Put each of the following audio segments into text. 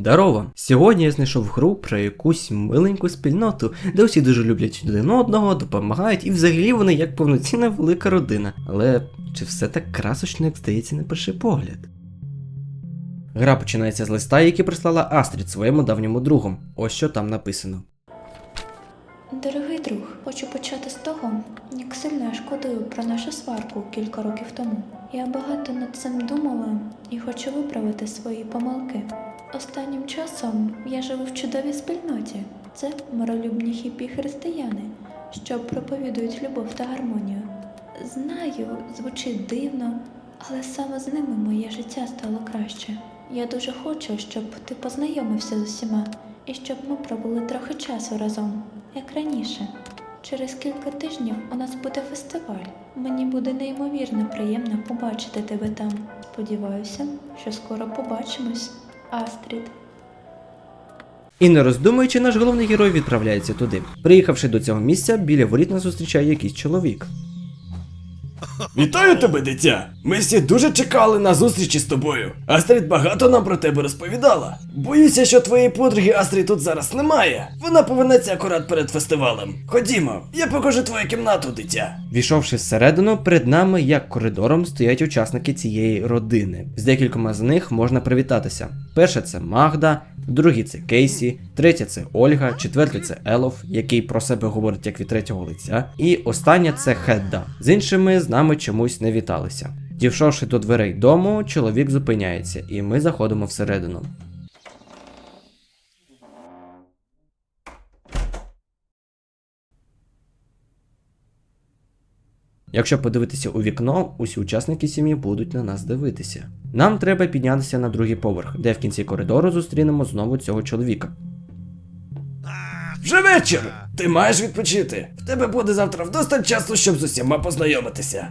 Здорово! Сьогодні я знайшов гру про якусь миленьку спільноту, де всі дуже люблять один одного, допомагають, і взагалі вони як повноцінна велика родина. Але чи все так красочно, як здається на перший погляд? Гра починається з листа, який прислала Астрід своєму давньому другу. Ось що там написано. Дорогий хочу почати з того, як сильно я шкодую про нашу сварку кілька років тому. Я багато над цим думала і хочу виправити свої помилки. Останнім часом я живу в чудовій спільноті. Це миролюбні хіпі християни, що проповідують любов та гармонію. Знаю, звучить дивно, але саме з ними моє життя стало краще. Я дуже хочу, щоб ти познайомився з усіма і щоб ми провели трохи часу разом, як раніше. Через кілька тижнів у нас буде фестиваль. Мені буде неймовірно приємно побачити тебе там. Сподіваюся, що скоро побачимось, Астрід. І не роздумуючи, наш головний герой відправляється туди. Приїхавши до цього місця, біля воріт нас зустрічає якийсь чоловік. Вітаю тебе, дитя! Ми всі дуже чекали на зустрічі з тобою. Астрід багато нам про тебе розповідала. Боюся, що твоєї подруги Астрід тут зараз немає. Вона повернеться акурат перед фестивалем. Ходімо, я покажу твою кімнату, дитя. Війшовши всередину, перед нами, як коридором, стоять учасники цієї родини. З декількома з них можна привітатися. Перша це Магда, другий це Кейсі, третя це Ольга, четвертий це Елоф, який про себе говорить як від третього лиця, і остання це Хедда. З іншими з нами чомусь не віталися. Дійшовши до дверей дому, чоловік зупиняється, і ми заходимо всередину. Якщо подивитися у вікно, усі учасники сім'ї будуть на нас дивитися. Нам треба піднятися на другий поверх, де в кінці коридору зустрінемо знову цього чоловіка. Вже вечір! Ти маєш відпочити. В тебе буде завтра вдосталь часу, щоб з усіма познайомитися.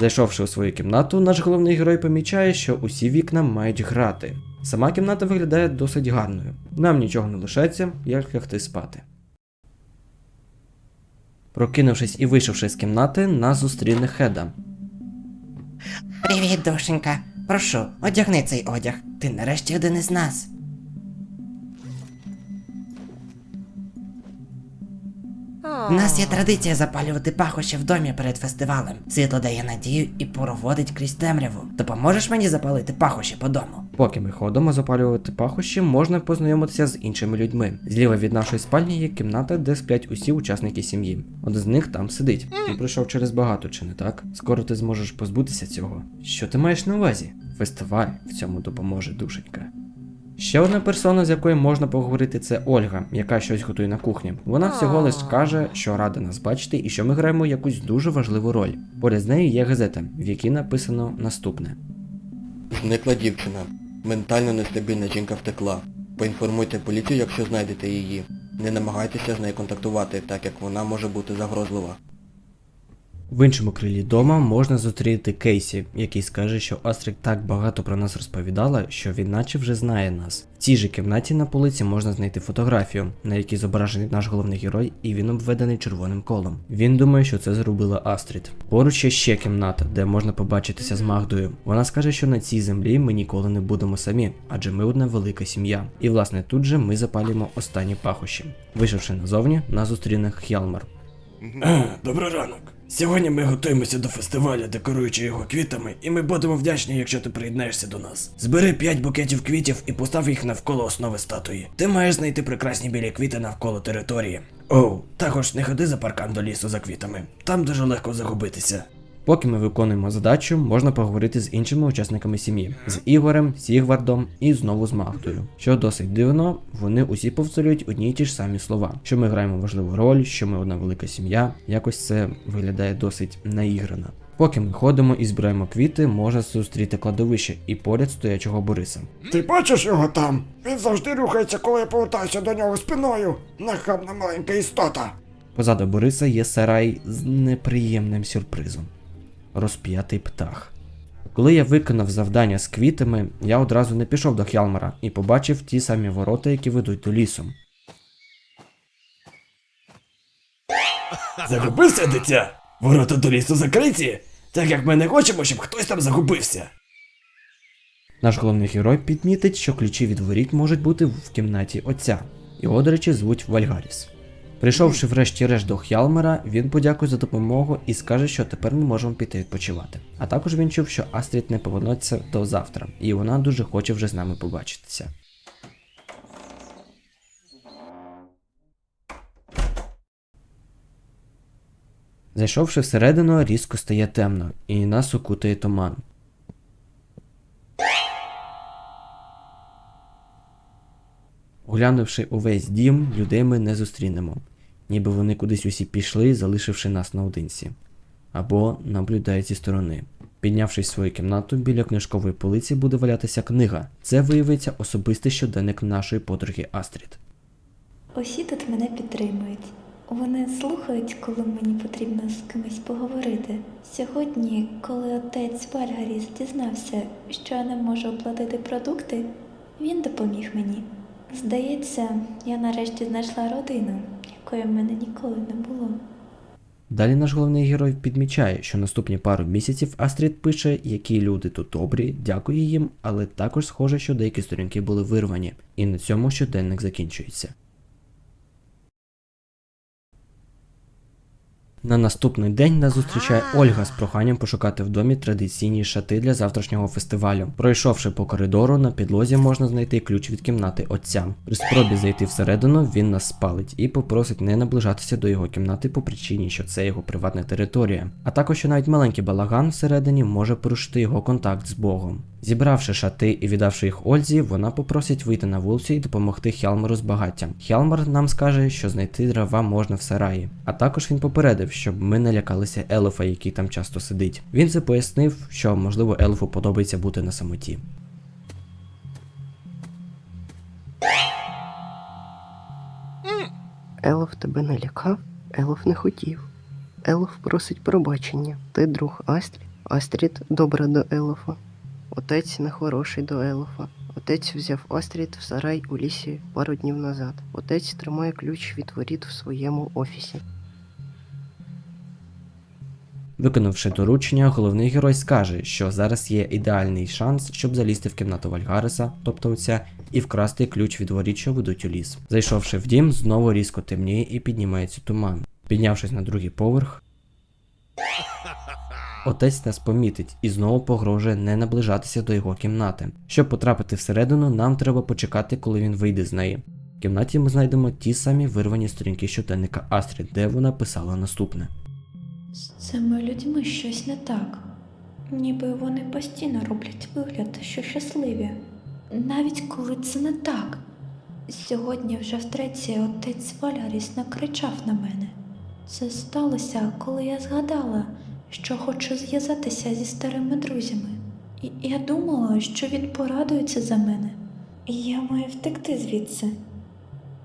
Зайшовши у свою кімнату, наш головний герой помічає, що усі вікна мають грати. Сама кімната виглядає досить гарною. Нам нічого не лишається, як лягти спати. Прокинувшись і вийшовши з кімнати, нас зустріне Хеда. Привіт, душенька. Прошу, одягни цей одяг. Ти нарешті один із нас. Нас є традиція запалювати пахощі в домі перед фестивалем. Світло дає надію і проводить крізь темряву. Допоможеш мені запалити пахощі по дому? Поки ми ходимо запалювати пахощі, можна познайомитися з іншими людьми. Зліва від нашої спальні є кімната, де сплять усі учасники сім'ї. Один з них там сидить. Ти пройшов через багато, чи не так? Скоро ти зможеш позбутися цього. Що ти маєш на увазі? Фестиваль в цьому допоможе душенька. Ще одна персона, з якою можна поговорити, це Ольга, яка щось готує на кухні. Вона всього лиш каже, що рада нас бачити і що ми граємо якусь дуже важливу роль. Поряд з нею є газета, в якій написано наступне. Зникла дівчина. Ментально нестабільна жінка втекла. Поінформуйте поліцію, якщо знайдете її. Не намагайтеся з нею контактувати, так як вона може бути загрозлива. В іншому крилі дома можна зустріти Кейсі, який скаже, що Астрік так багато про нас розповідала, що він наче вже знає нас. В цій же кімнаті на полиці можна знайти фотографію, на якій зображений наш головний герой, і він обведений червоним колом. Він думає, що це зробила Астрід. Поруч є ще кімната, де можна побачитися з Магдою. Вона скаже, що на цій землі ми ніколи не будемо самі, адже ми одна велика сім'я. І власне тут же ми запалюємо останні пахощі. Вийшовши назовні, нас зустріне Х'ялмар. Добрий ранок. Сьогодні ми готуємося до фестивалю, декоруючи його квітами, і ми будемо вдячні, якщо ти приєднаєшся до нас. Збери 5 букетів квітів і постав їх навколо основи статуї. Ти маєш знайти прекрасні білі квіти навколо території. Оу, також не ходи за паркан до лісу за квітами. Там дуже легко загубитися. Поки ми виконуємо задачу, можна поговорити з іншими учасниками сім'ї з Ігорем, Сігвардом і знову з Магдою. Що досить дивно, вони усі повторюють одні й ті ж самі слова, що ми граємо важливу роль, що ми одна велика сім'я. Якось це виглядає досить наіграно. Поки ми ходимо і збираємо квіти, можна зустріти кладовище і поряд стоячого Бориса. Ти бачиш його там? Він завжди рухається, коли я повертаюся до нього спиною. Нахабна маленька істота. Позаду Бориса є сарай з неприємним сюрпризом розп'ятий птах. Коли я виконав завдання з квітами, я одразу не пішов до Хялмара і побачив ті самі ворота, які ведуть до лісу. Загубився, дитя? Ворота до лісу закриті, так як ми не хочемо, щоб хтось там загубився. Наш головний герой підмітить, що ключі від воріт можуть бути в кімнаті отця. Його, до речі, звуть Вальгаріс. Прийшовши врешті-решт до Хялмера, він подякує за допомогу і скаже, що тепер ми можемо піти відпочивати. А також він чув, що Астрід не повернеться до завтра, і вона дуже хоче вже з нами побачитися. Зайшовши всередину, різко стає темно, і нас окутує туман. Оглянувши увесь дім, людей ми не зустрінемо, ніби вони кудись усі пішли, залишивши нас наодинці, або наблюдають зі сторони. Піднявшись в свою кімнату, біля книжкової полиці буде валятися книга. Це виявиться особистий щоденник нашої подруги Астрід. Усі тут мене підтримують. Вони слухають, коли мені потрібно з кимось поговорити. Сьогодні, коли отець Вальгаріс дізнався, що я не можу оплатити продукти, він допоміг мені. Здається, я нарешті знайшла родину, якої в мене ніколи не було. Далі наш головний герой підмічає, що наступні пару місяців Астрід пише, які люди тут добрі, дякує їм, але також схоже, що деякі сторінки були вирвані, і на цьому щоденник закінчується. На наступний день нас зустрічає Ольга з проханням пошукати в домі традиційні шати для завтрашнього фестивалю. Пройшовши по коридору, на підлозі можна знайти ключ від кімнати отця. При спробі зайти всередину, він нас спалить і попросить не наближатися до його кімнати по причині, що це його приватна територія. А також що навіть маленький балаган всередині може порушити його контакт з Богом. Зібравши шати і віддавши їх Ользі, вона попросить вийти на вулицю і допомогти Хялмару з багаттям. Хялмар нам скаже, що знайти дрова можна в сараї. А також він попередив, щоб ми не лякалися елефа, який там часто сидить. Він це пояснив, що можливо елефу подобається бути на самоті. Елоф тебе не лякав, Елоф не хотів. Елоф просить пробачення. Ти друг Астрід. Астрід добра до Елофа. Отець нехороший до Елофа. Отець взяв Астрід в сарай у лісі пару днів назад. Отець тримає ключ від воріт в своєму офісі. Виконавши доручення, головний герой скаже, що зараз є ідеальний шанс, щоб залізти в кімнату Вальгареса, тобто отця, і вкрасти ключ від воріт, що ведуть у ліс. Зайшовши в дім, знову різко темніє і піднімається туман. Піднявшись на другий поверх, отець нас помітить і знову погрожує не наближатися до його кімнати. Щоб потрапити всередину, нам треба почекати, коли він вийде з неї. В кімнаті ми знайдемо ті самі вирвані сторінки щоденника Астрід, де вона писала наступне. З цими людьми щось не так. Ніби вони постійно роблять вигляд, що щасливі. Навіть коли це не так. Сьогодні вже втретє отець Валяріс накричав на мене. Це сталося, коли я згадала, що хочу зв'язатися зі старими друзями. І я думала, що він порадується за мене. І я маю втекти звідси.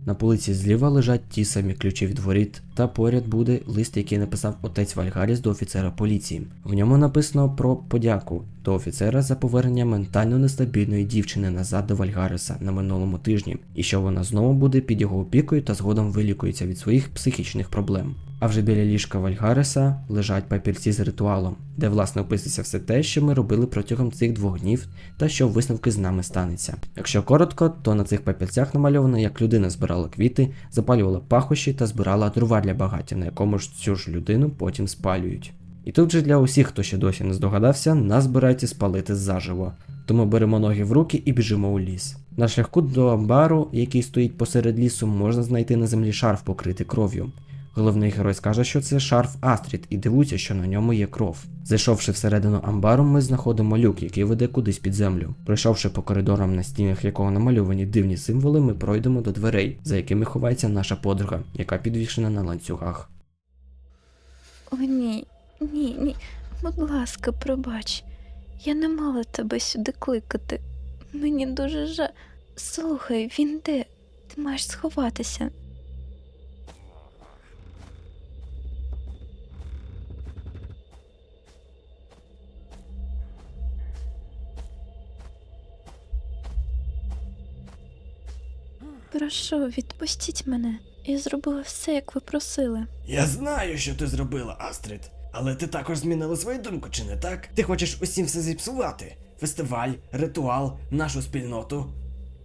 На полиці зліва лежать ті самі ключі від воріт, та поряд буде лист, який написав отець Вальгаріс до офіцера поліції. В ньому написано про подяку до офіцера за повернення ментально нестабільної дівчини назад до Вальгариса на минулому тижні, і що вона знову буде під його опікою та згодом вилікується від своїх психічних проблем. А вже біля ліжка Вальгариса лежать папірці з ритуалом, де власне описується все те, що ми робили протягом цих двох днів, та що висновки з нами станеться. Якщо коротко, то на цих папірцях намальовано, як людина збирала квіти, запалювала пахощі та збирала дрова для багаття, на якому ж цю ж людину потім спалюють. І тут же для усіх, хто ще досі не здогадався, нас збираються спалити заживо. Тому беремо ноги в руки і біжимо у ліс. На шляху до амбару, який стоїть посеред лісу, можна знайти на землі шарф, покритий кров'ю. Головний герой скаже, що це шарф Астрід, і дивується, що на ньому є кров. Зайшовши всередину амбару, ми знаходимо люк, який веде кудись під землю. Пройшовши по коридорам, на стінах якого намальовані дивні символи, ми пройдемо до дверей, за якими ховається наша подруга, яка підвішена на ланцюгах. О, ні, ні, ні. Будь ласка, пробач. Я не мала тебе сюди кликати. Мені дуже жаль. Слухай, він де? Ти маєш сховатися. Прошу, відпустіть мене. Я зробила все, як ви просили. Я знаю, що ти зробила, Астрид. Але ти також змінила свою думку, чи не так? Ти хочеш усім все зіпсувати. фестиваль, ритуал, нашу спільноту.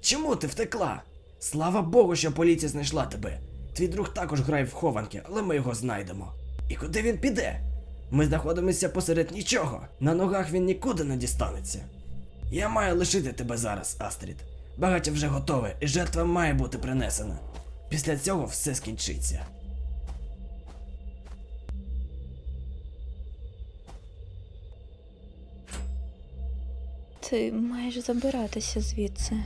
Чому ти втекла? Слава Богу, що поліція знайшла тебе. Твій друг також грає в хованки, але ми його знайдемо. І куди він піде? Ми знаходимося посеред нічого. На ногах він нікуди не дістанеться. Я маю лишити тебе зараз, Астрід. Багаття вже готове, і жертва має бути принесена. Після цього все скінчиться. Ти маєш забиратися звідси.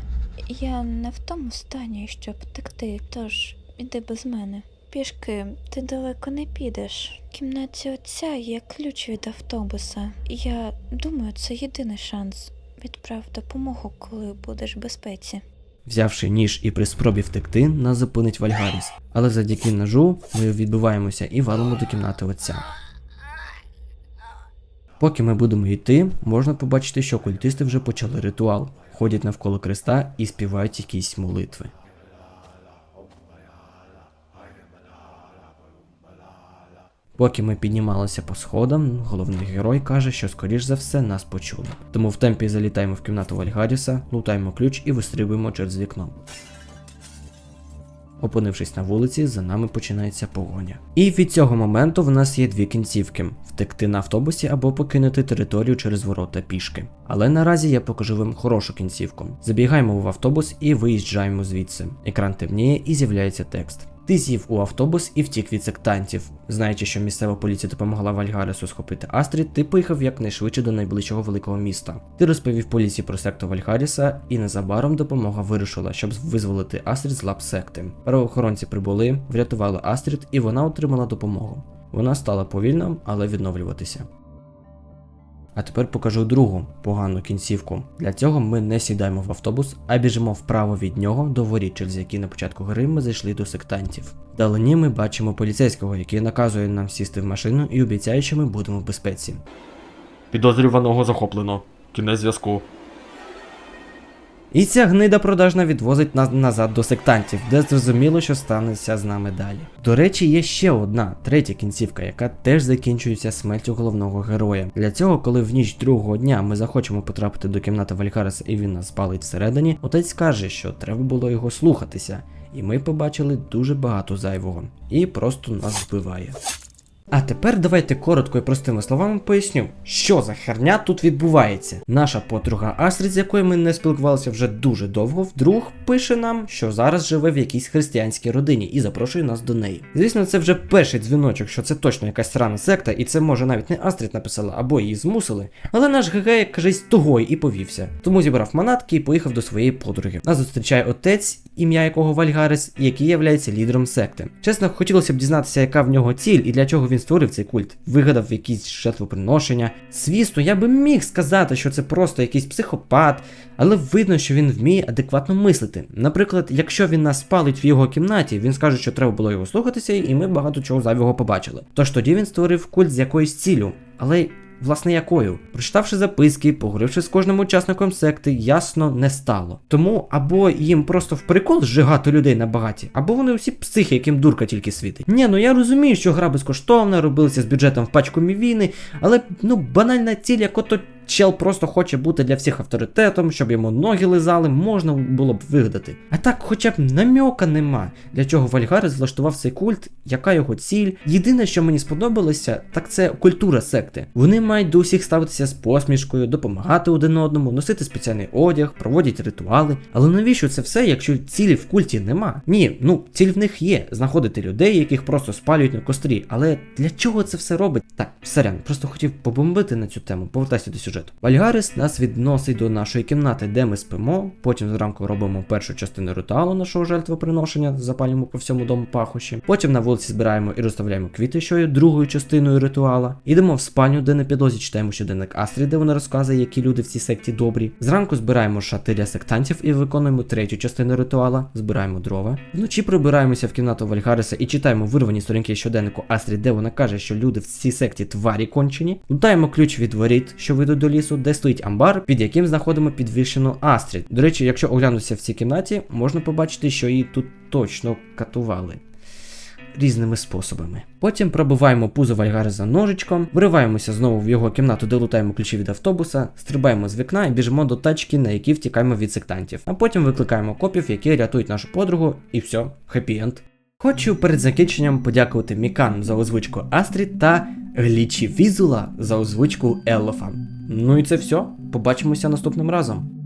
Я не в тому стані, щоб втекти, тож іди без мене. Пішки ти далеко не підеш. В кімнаті отця є ключ від автобуса. Я думаю, це єдиний шанс. Відправ допомогу, коли будеш в безпеці. Взявши ніж і при спробі втекти, нас зупинить Вальгаріс. Але завдяки ножу ми відбиваємося і валимо до кімнати отця. Поки ми будемо йти, можна побачити, що культисти вже почали ритуал, ходять навколо креста і співають якісь молитви. Поки ми піднімалися по сходам, головний герой каже, що скоріш за все нас почули. Тому в темпі залітаємо в кімнату Вальгаріса, лутаємо ключ і вистрибуємо через вікно. Опинившись на вулиці, за нами починається погоня. І від цього моменту в нас є дві кінцівки: втекти на автобусі або покинути територію через ворота пішки. Але наразі я покажу вам хорошу кінцівку. Забігаємо в автобус і виїжджаємо звідси. Екран темніє і з'являється текст. Ти сів у автобус і втік від сектантів. Знаючи, що місцева поліція допомогла Вальгаресу схопити Астрід, ти поїхав якнайшвидше до найближчого великого міста. Ти розповів поліції про секту Вальгаріса, і незабаром допомога вирушила, щоб визволити Астрід з лап секти. Правоохоронці прибули, врятували Астрід, і вона отримала допомогу. Вона стала повільно, але відновлюватися. А тепер покажу другу погану кінцівку. Для цього ми не сідаємо в автобус, а біжимо вправо від нього до воріт, через які на початку гри ми зайшли до сектантів. Вдалині ми бачимо поліцейського, який наказує нам сісти в машину і обіцяє, що ми будемо в безпеці. Підозрюваного захоплено. Кінець зв'язку. І ця гнида продажна відвозить нас назад до сектантів, де зрозуміло, що станеться з нами далі. До речі, є ще одна третя кінцівка, яка теж закінчується смертю головного героя. Для цього, коли в ніч другого дня ми захочемо потрапити до кімнати Валькареса і він нас спалить всередині, отець каже, що треба було його слухатися. І ми побачили дуже багато зайвого. І просто нас вбиває. А тепер давайте коротко і простими словами поясню, що за херня тут відбувається. Наша подруга Астрід, з якою ми не спілкувалися вже дуже довго, вдруг пише нам, що зараз живе в якійсь християнській родині і запрошує нас до неї. Звісно, це вже перший дзвіночок, що це точно якась срана секта, і це може навіть не Астрід написала або її змусили. Але наш ГГ, кажись, того і повівся. Тому зібрав манатки і поїхав до своєї подруги. Нас зустрічає отець, ім'я якого Вальгарес, який являється лідером секти. Чесно, хотілося б дізнатися, яка в нього ціль і для чого він створив цей культ, вигадав якісь жертвоприношення. Звісно, я би міг сказати, що це просто якийсь психопат, але видно, що він вміє адекватно мислити. Наприклад, якщо він нас спалить в його кімнаті, він скаже, що треба було його слухатися, і ми багато чого зайвого побачили. Тож тоді він створив культ з якоюсь ціллю. Але Власне, якою? Прочитавши записки, поговоривши з кожним учасником секти, ясно не стало. Тому або їм просто в прикол зжигати людей на багаті, або вони всі психи, яким дурка тільки світить. Ні, ну я розумію, що гра безкоштовна, робилася з бюджетом в пачку мівіни, але ну банальна ціль, як ото чел просто хоче бути для всіх авторитетом, щоб йому ноги лизали, можна було б вигадати. А так, хоча б намьока нема, для чого Вальгарес влаштував цей культ, яка його ціль. Єдине, що мені сподобалося, так це культура секти. Вони мають до усіх ставитися з посмішкою, допомагати один одному, носити спеціальний одяг, проводять ритуали. Але навіщо це все, якщо цілі в культі нема? Ні, ну ціль в них є знаходити людей, яких просто спалюють на кострі. Але для чого це все робить? Так, сорян, просто хотів побомбити на цю тему, повертайся до сюжету. Вальгарис нас відносить до нашої кімнати, де ми спимо. Потім зранку робимо першу частину ритуалу нашого жертвоприношення, запалюємо по всьому дому пахощі. Потім на вулиці збираємо і розставляємо квіти, що є другою частиною ритуала. Ідемо в спальню, де на підлозі читаємо щоденник Астрі, де вона розказує, які люди в цій секті добрі. Зранку збираємо шати для сектантів і виконуємо третю частину ритуала, збираємо дрова. Вночі прибираємося в кімнату Вальгариса і читаємо вирвані сторінки щоденнику Астрі, де вона каже, що люди в цій секті тварі кончені. Лутаємо ключ від воріт, що ведуть до лісу, де стоїть амбар, під яким знаходимо підвищену Астрід. До речі, якщо оглянутися в цій кімнаті, можна побачити, що її тут точно катували. різними способами. Потім пробиваємо пузо Вальгареза ножичком, вириваємося знову в його кімнату, де лутаємо ключі від автобуса, стрибаємо з вікна і біжимо до тачки, на якій втікаємо від сектантів. А потім викликаємо копів, які рятують нашу подругу, і все, хеппі-енд. Хочу перед закінченням подякувати Мікан за озвучку Астрід та Глічі Візула за озвучку Елофан. Ну і це все. Побачимося наступним разом.